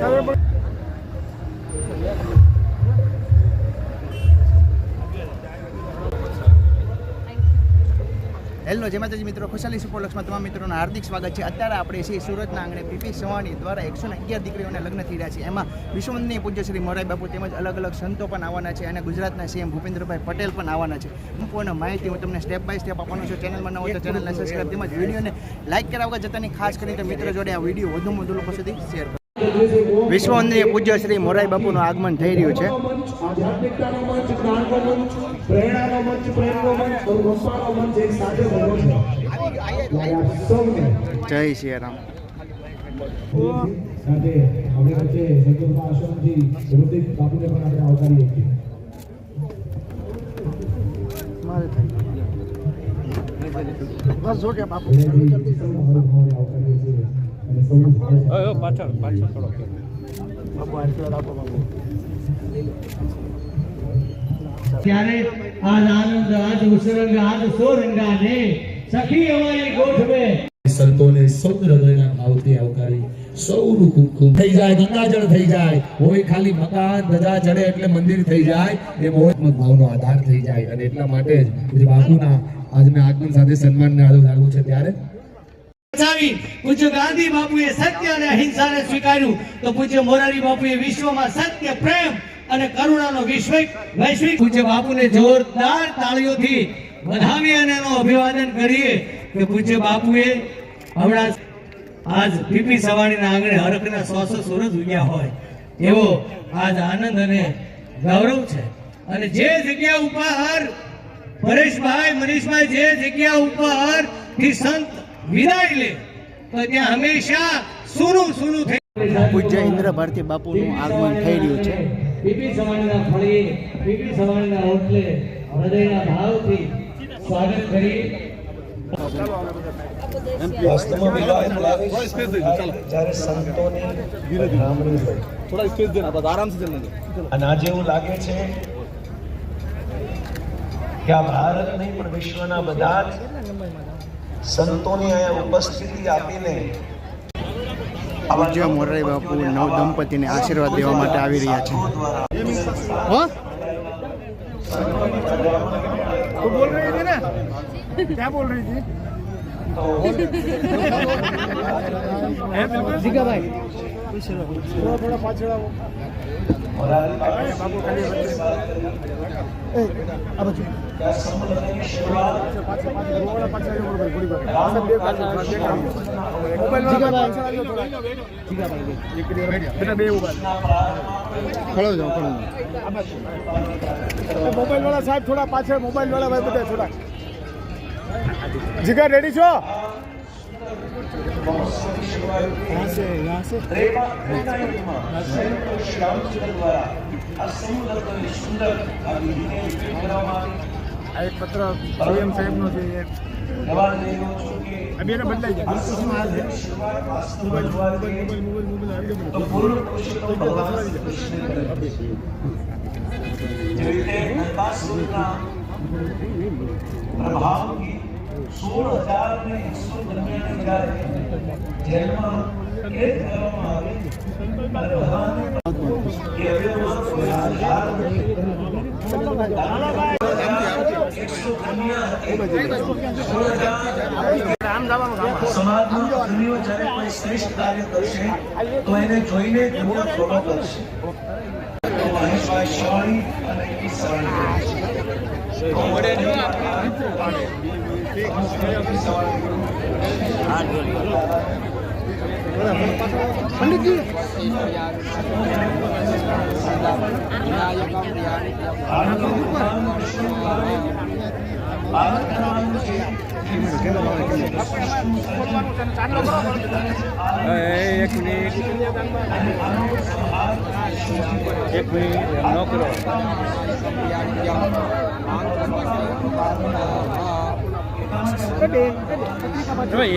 Caramba! Hello જય માતાજી મિત્રો ખુશાલી સુપરલક્ષમાં તમામ મિત્રોનું હાર્દિક સ્વાગત છે. અત્યારે આપણે છીએ સુરતના આંગણે પીપી સવાણી દ્વારા એકસો ને અગિયાર દીકરીઓના લગ્ન થઈ રહ્યા છે. એમાં વિશ્વવંદનીય પૂજ્ય શ્રી મોરાઈ બાપુ તેમજ અલગ અલગ સંતો પણ આવવાના છે અને ગુજરાતના સીએમ ભૂપેન્દ્રભાઈ પટેલ પણ આવવાના છે. સંપૂર્ણ માહિતી હું તમને સ્ટેપ બાય સ્ટેપ આપવાનું છું. ચેનલમાં ન હોય તો ચેનલને સબસ્ક્રાઈબ તેમજ વિડીયોને લાઇક કરાવવા જતાની ખાસ કરીને મિત્રો જોડે આ વીડિયો વધુમાં વધુ લોકો સુધી શેર કરો. વિશ્વવંદનીય પૂજ્ય શ્રી મોરાઈ બાપુનું આગમન થઈ રહ્યું છે. આધ્યાત્મિકતાનો મંચ જ્ઞાનનો મંચ પ્રેરણાનો મંચ પ્રેમનો મંચ ભગવાનનો મંચ એક સાથે બન્યો છે. ત્યારે આપ સૌને જય શ્રી રામ. આપણી વચ્ચે સદગુરુના આશ્રમથી ઋતિક બાપુને પણ આપણે આવકારીએ છીએ. આવકારીએ સાથે પાછળ પાછળ થોડો ત્યારે આજ આનંદ આજ ઉસરંગ આજ સોરંગાને સખી અમારી ગોઠવે. સંતોને સૌદ્ર હૃદયના ભાવથી આવકારી સૌનું ખૂબ ખૂબ થઈ જાય ગંગાજળ થઈ જાય. હોય ખાલી મકાન ધજા ચડે એટલે મંદિર થઈ જાય. એ મોહત્મક ભાવનો આધાર થઈ જાય. અને એટલા માટે જ બાપુના આજના આગમન સાથે સન્માનને આદર લાગુ છે ત્યારે બચાવી. પૂજ્ય ગાંધી બાપુએ આંગણે હરખના સો સો સૂરજ ઉગ્યા હોય. એવો આજ આનંદ અને ગૌરવ છે. અને જે જગ્યા ઉપર પરેશભાઈ, મનીષભાઈ, જે જગ્યા ઉપરથી સંત વિદાય લે. તો ત્યાં હંમેશા સૂનું સૂનું થઈ પૂજ્ય ઇન્દ્ર ભારતી બાપુનું આગમન થઈ રહ્યું છે. પીપી સમાજના ફળીએ પીપી સમાજના ઓટલે હૃદયના ભાવથી સ્વાગત કરી. અને આજે એવું લાગે છે ભારત નહીં પણ વિશ્વના બધા સંતોની અહીંયા ઉપસ્થિતિ આપીને પૂજ્ય મોરારી બાપુ નવ દંપતીને આશીર્વાદ દેવા માટે આવી રહ્યા છે. બોલ ક્યાં બોલ રહી હતી પાછળ આ બધું મોબાઈલ પાછળ આવ્યો બરોબર ઘોડી પર પાછળ બે પાછળ બે કામ મોબાઈલ વાળા પાછળ આવ્યો થોડા જીગા ભાઈ એક બેટા બે ઉભા ખડો જાઓ ખડો મોબાઈલ વાળા સાહેબ થોડા પાછળ મોબાઈલ વાળા ભાઈ બધા થોડા જીગા રેડી છો यहाँ से यहाँ से પ્રેમાત્મકના યુગમાં સંતો શ્રી રામચંદ્ર દ્વારા આ સમુદ્રની સુંદર આ વિધિને વિધિ કરવામાં આવી આ એક પત્ર સીએમ સાહેબનો છે એ. સવાલ લઈ રહ્યો છું કે આ બેને બદલાઈ જાય. આ સમાજની શરૂઆત વાસ્તવ બનવાથી મોબાઈલ મોબાઈલ મોબાઈલ આવી તો ગયો પૂર્ણ પુરુષોત્તમ ભગવાન શ્રી કૃષ્ણ કરે છે. જેવી રીતે નરકાસુરના પ્રભાવથી સોળ હજાર ને એકસો કન્યાને જ્યારે જેલમાં કેદ કરવામાં આવી. અને ભગવાને એ અવ્યવસ્થિત સમાજમાં અગ્રણીઓ જ્યારે કોઈ શ્રેષ્ઠ કાર્ય કરશે તો એને જોઈને દુનિયા ફોલો કરશે મહેશભાઈ શિવાણી અને ઈ સવાણી એક મિનિટ એક મિનિટ ન કરો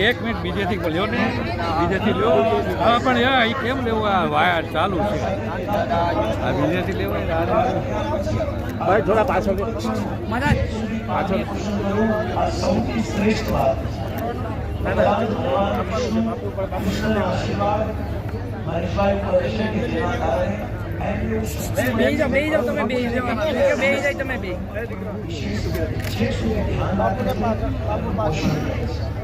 એક મિનિટ બીજેથી લ્યો ને બીજેથી લ્યો હા પણ યાર એ કેમ લેવું આ વાયર ચાલુ છે? આ બીજેથી લેવાય ભાઈ થોડા પાછળ. આ સૌથી શ્રેષ્ઠ વાત મહેશભાઈ પડશે કે જેના કારણે બેહી જાઓ બેહી જાઓ તમે બેહી જાઓ બેહી જાય તમે બે છે શું ધ્યાન બધું થઈ ગયું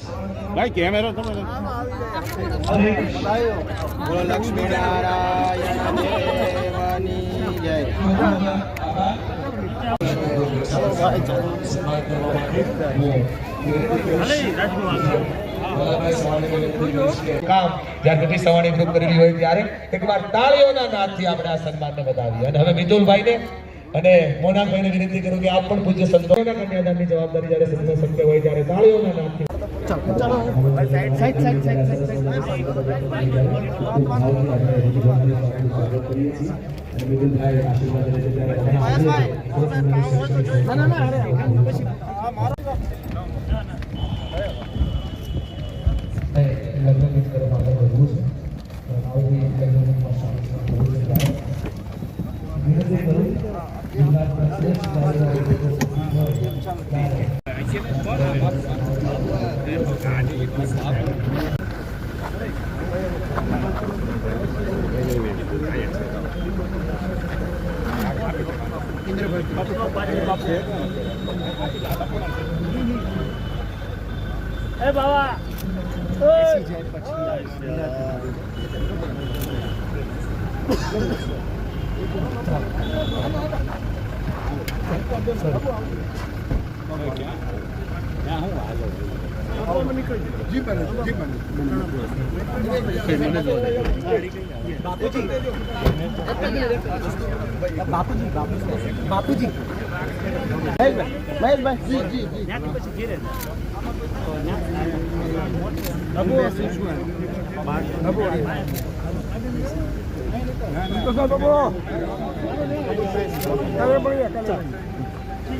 ભાઈ કેમેરો તમે બોલો લક્ષ્મી નારાયણ દેવની જય. કામ જ્યારે મોટી સવાણી ગ્રુપ કરેલી હોય ત્યારે એકવાર તાળીઓના નાદથી આપણે આ સન્માનને બતાવીએ અને હવે મિતુલભાઈને અને મોનાભાઈને વિનંતી કરું કે આપ પણ પૂજ્ય સંતોના કન્યાદાનની જવાબદારી જ્યારે સંતો શક્ય હોય ત્યારે તાળીઓના નાદથી લગ્ન કરવા આગળ વધવું છે बापू जी। बापू जी बापू जी महेश भाई महेश भाई जी जी जी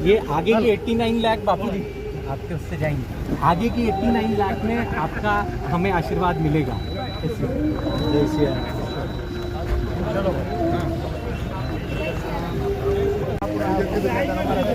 ये आगे की 89 लाख बापू जी। आपके उससे जाएँगे। आगे की 89 लाख में आपका हमें आशीर्वाद मिलेगा। आपका